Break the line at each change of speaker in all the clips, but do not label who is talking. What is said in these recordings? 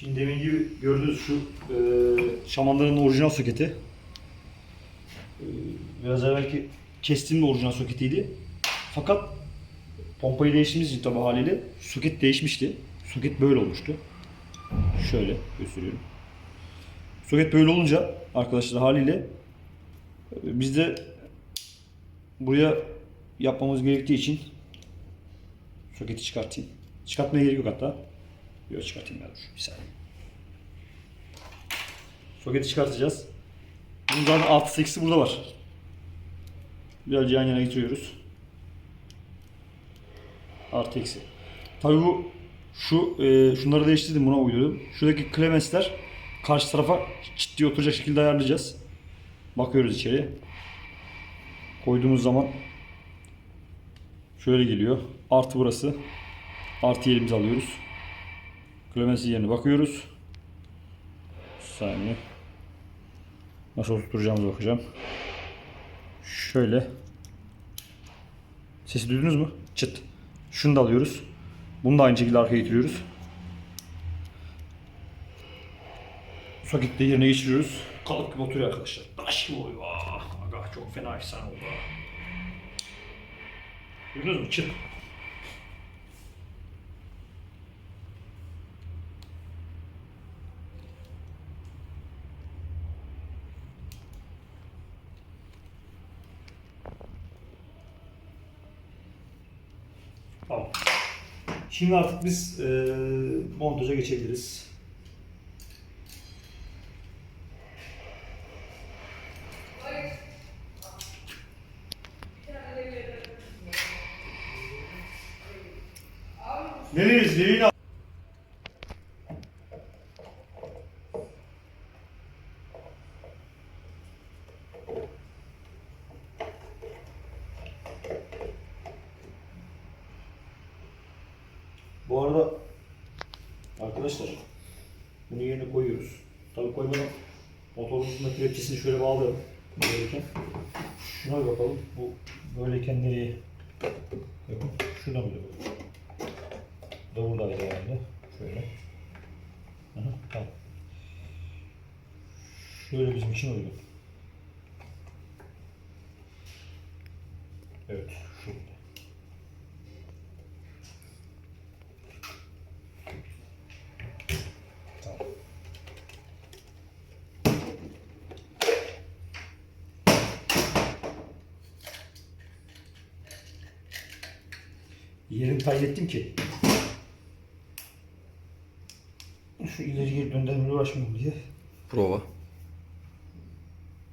Şimdi demin gibi gördüğünüz şu e, şamanların orijinal soketi. E, biraz evvelki kestiğim de orijinal soketiydi. Fakat pompayı değiştiğimiz için tabi haliyle soket değişmişti. Soket böyle olmuştu. Şöyle gösteriyorum. Soket böyle olunca arkadaşlar haliyle e, biz de buraya yapmamız gerektiği için soketi çıkartayım. Çıkartmaya gerek yok hatta. Yok çıkartayım ben dur bir saniye. Soketi çıkartacağız. Bunun zaten artı eksi burada var. Biraz yan yana getiriyoruz. Artı eksi. Tabii bu şu e, şunları değiştirdim buna uydurdum. Şuradaki klemensler karşı tarafa diye oturacak şekilde ayarlayacağız. Bakıyoruz içeriye. Koyduğumuz zaman şöyle geliyor. Artı burası. Artı yerimizi alıyoruz. Klemensin yerine bakıyoruz. Saniye. Nasıl oturtacağımıza bakacağım. Şöyle. Sesi duydunuz mu? Çıt. Şunu da alıyoruz. Bunu da aynı şekilde arkaya getiriyoruz. Soketi de yerine geçiriyoruz. Kalıp gibi oturuyor arkadaşlar. Taş gibi oluyor. Aga çok fena efsane oldu. Duydunuz mu? Çıt. Tamam. Şimdi artık biz e, montaja geçebiliriz. Nereyiz? Nereyin al- Bu arada arkadaşlar bunu yerine koyuyoruz. Tabii koymadan motorumuzun bağlayalım. Böyleyken. Şuna bir bakalım. Bu böyleyken nereye? Bakın şurada mı böyle? Bu da buradaydı herhalde. Şöyle. Aha, tamam. Şöyle bizim için uygun. Evet, şurada. Tamam. Yerini tayin ettim ki şu ileri geri döndürmeye uğraşmayayım diye.
Prova.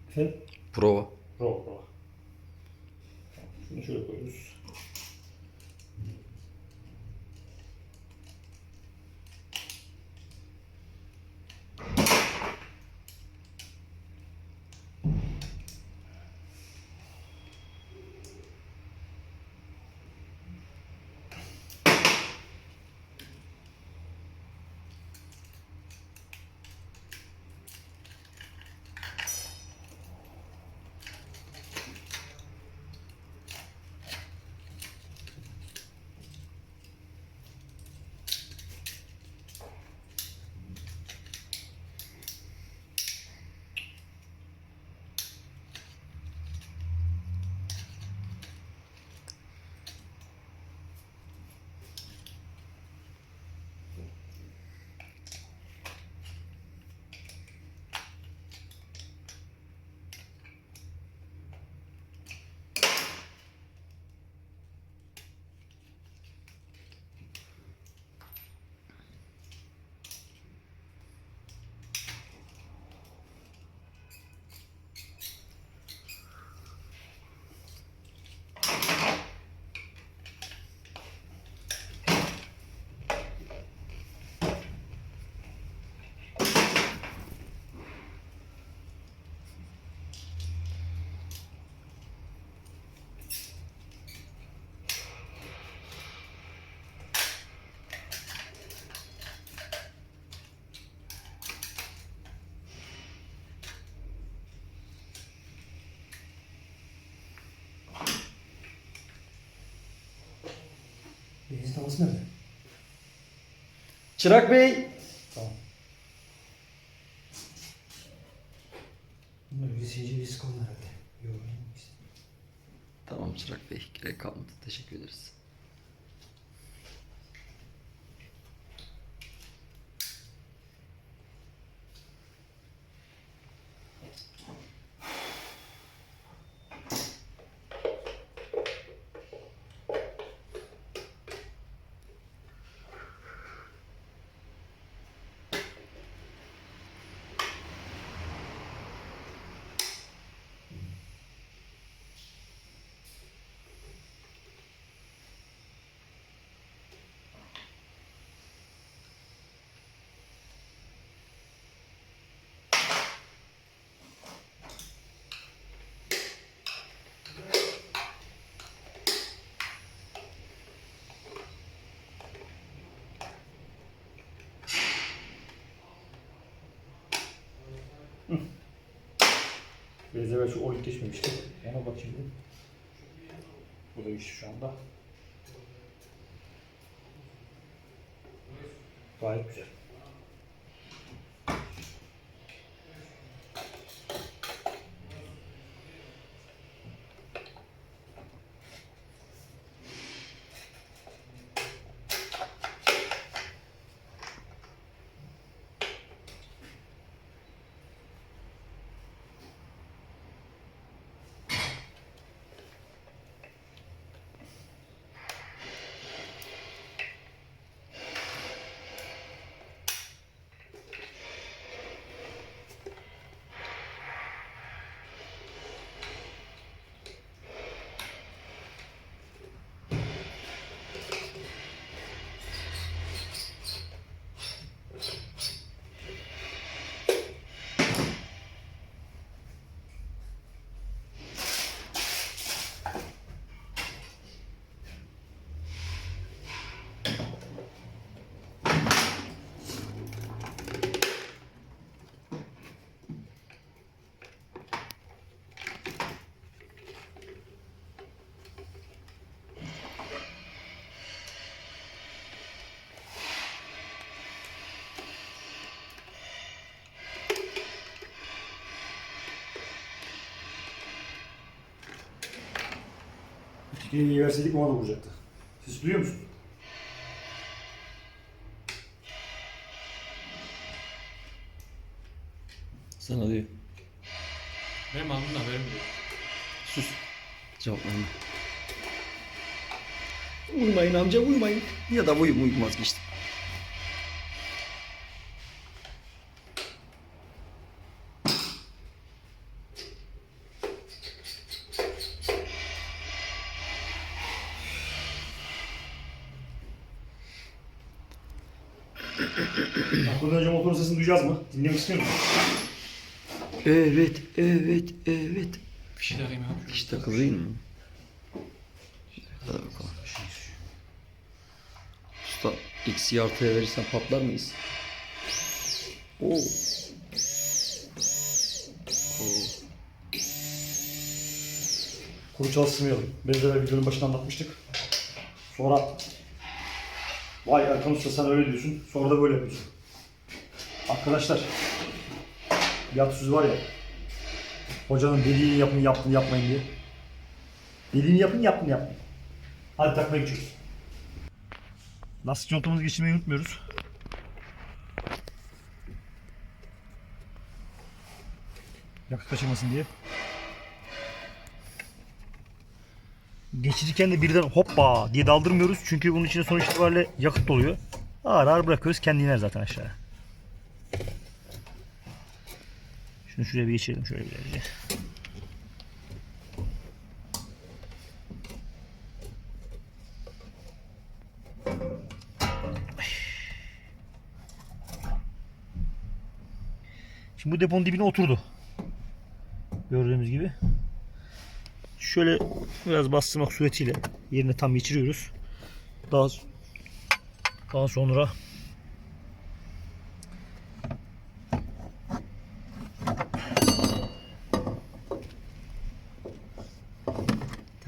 Efendim?
Prova.
Bravo, bravo. Şunu şöyle koyuyoruz. Benzin nerede?
Çırak Bey.
Tamam.
Bunlar bizinci risk onlar herhalde. Yok.
Tamam Çırak Bey. Gerek kalmadı. Teşekkür ederiz.
Biraz evvel şu oyun geçmemişti. Ona bak şimdi. Bu da geçti şu anda. Gayet güzel. İyi verseydik ona da vuracaktı. Siz duyuyor musunuz?
Sana diyor.
Benim aldığımda haberim yok.
Sus. Cevap verme. Uyumayın amca uyumayın. Ya da uyum uyum vazgeçtim.
Duyacağız mı? Dinlemek istiyor musun?
Evet, evet, evet.
Fişi takayım abi.
Hiç takılayım mı? Hadi bakalım. Usta X'yi artıya verirsen patlar mıyız? Oo. Oo.
Kuru çalıştırmayalım. Evvel videonun başında anlatmıştık. Sonra Vay Erkan Usta sen öyle diyorsun. Sonra da böyle yapıyorsun. Arkadaşlar atasözü var ya Hocanın dediğini yapın yapın yapmayın diye. Dediğini yapın yapın yapmayın. Hadi takmaya geçiyoruz. Lastik contamızı geçirmeyi unutmuyoruz. Yakıt kaçırmasın diye. Geçirirken de birden hoppa diye daldırmıyoruz. Çünkü bunun içine sonuç itibariyle yakıt doluyor. Ağır ağır bırakıyoruz. Kendi iner zaten aşağıya. Şunu şuraya bir geçirelim şöyle bir Şimdi bu deponun dibine oturdu. Gördüğümüz gibi. Şöyle biraz bastırmak suretiyle yerine tam geçiriyoruz. Daha daha sonra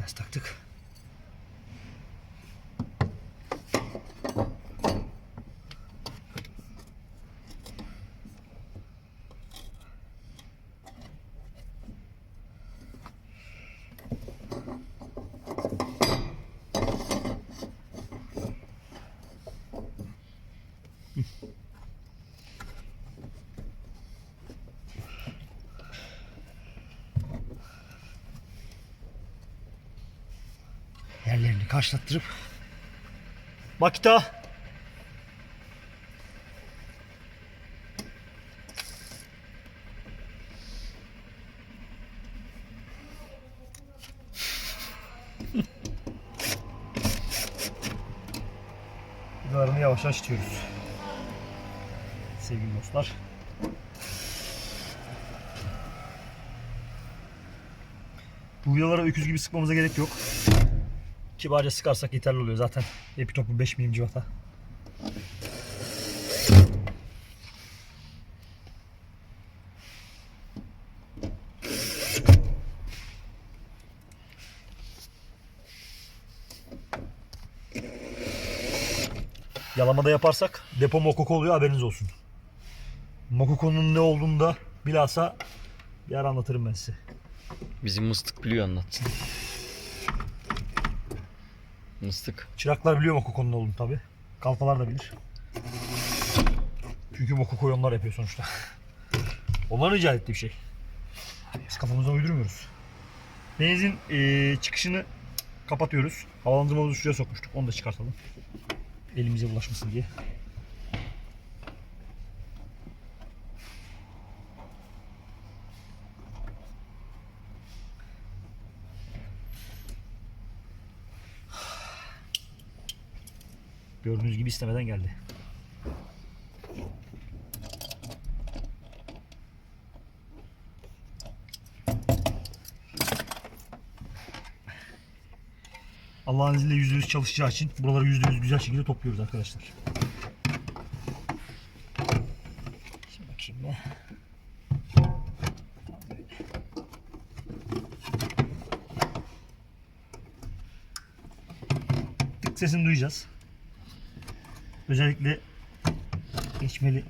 stuck to Yerlerini karşılattırıp Makita Vidalarını yavaş yavaş. Sevgili dostlar. Bu vidalara öküz gibi sıkmamıza gerek yok. Kibarca sıkarsak yeterli oluyor zaten. Epi topu 5 milim civata. Yalamada yaparsak depo mokoko oluyor haberiniz olsun. Mokoko'nun ne olduğunu da bilhassa bir ara anlatırım ben size.
Bizim mıstık biliyor anlatsın. Mıstık.
Çıraklar biliyor Mokoko'nun ne olduğunu tabi. Kalfalar da bilir. Çünkü Mokoko'yu onlar yapıyor sonuçta. Onların icat ettiği bir şey. Biz kafamıza uydurmuyoruz. Benzin eee, çıkışını kapatıyoruz. Havalandırmamızı şuraya sokmuştuk. Onu da çıkartalım. Elimize bulaşmasın diye. Gördüğünüz gibi istemeden geldi. Allah'ın izniyle %100 çalışacağı için buraları %100 güzel şekilde topluyoruz arkadaşlar. Şimdi bakayım ben. Tık sesini duyacağız. Özellikle geçmeli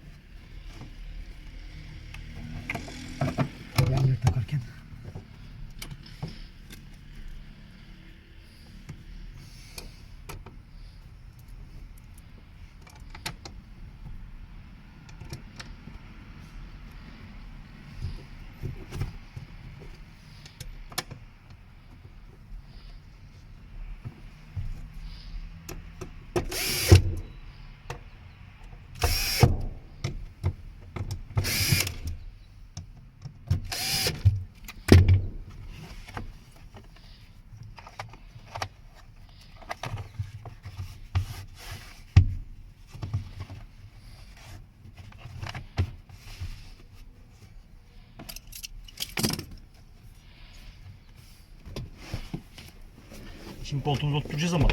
Şimdi koltuğumuzu oturtacağız ama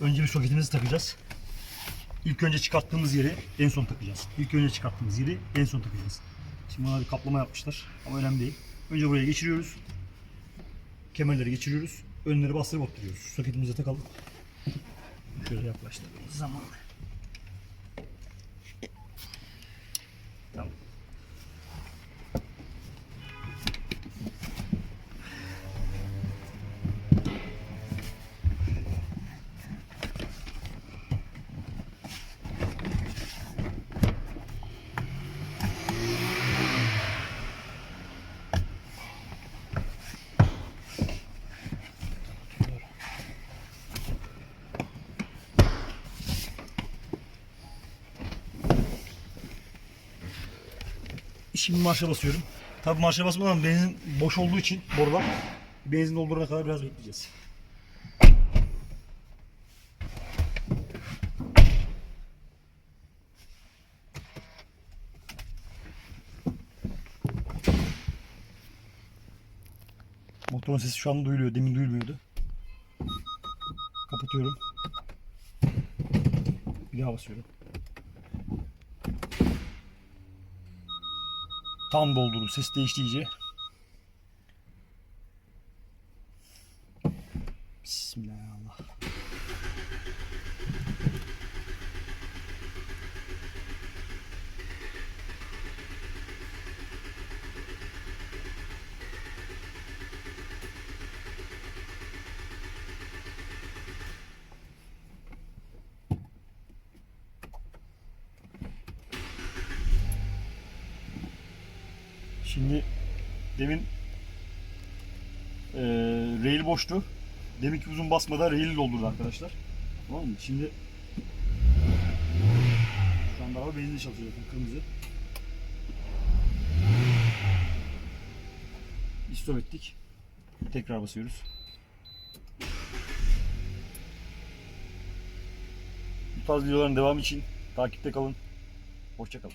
önce bir soketimizi takacağız. İlk önce çıkarttığımız yeri en son takacağız. İlk önce çıkarttığımız yeri en son takacağız. Şimdi buna bir kaplama yapmışlar ama önemli değil. Önce buraya geçiriyoruz. Kemerleri geçiriyoruz. Önleri bastırıp oturuyoruz. Soketimize takalım. Şöyle yaklaştırdığımız zaman. Şimdi marşa basıyorum. Tabi marşa basmadan benzin boş olduğu için borular benzin doldurana kadar biraz bekleyeceğiz. Motorun sesi şu an duyuluyor. Demin duyulmuyordu. Kapatıyorum. Bir daha basıyorum. Tam doldurdu. Ses değişti. Şimdi demin eee rail boştu. Deminki uzun basmada rail doldurdu arkadaşlar. Tamam mı? Şimdi şu anda araba benzinli çalışıyor bakın kırmızı. İstop ettik. Tekrar basıyoruz. Bu tarz videoların devamı için takipte kalın. Hoşça kalın.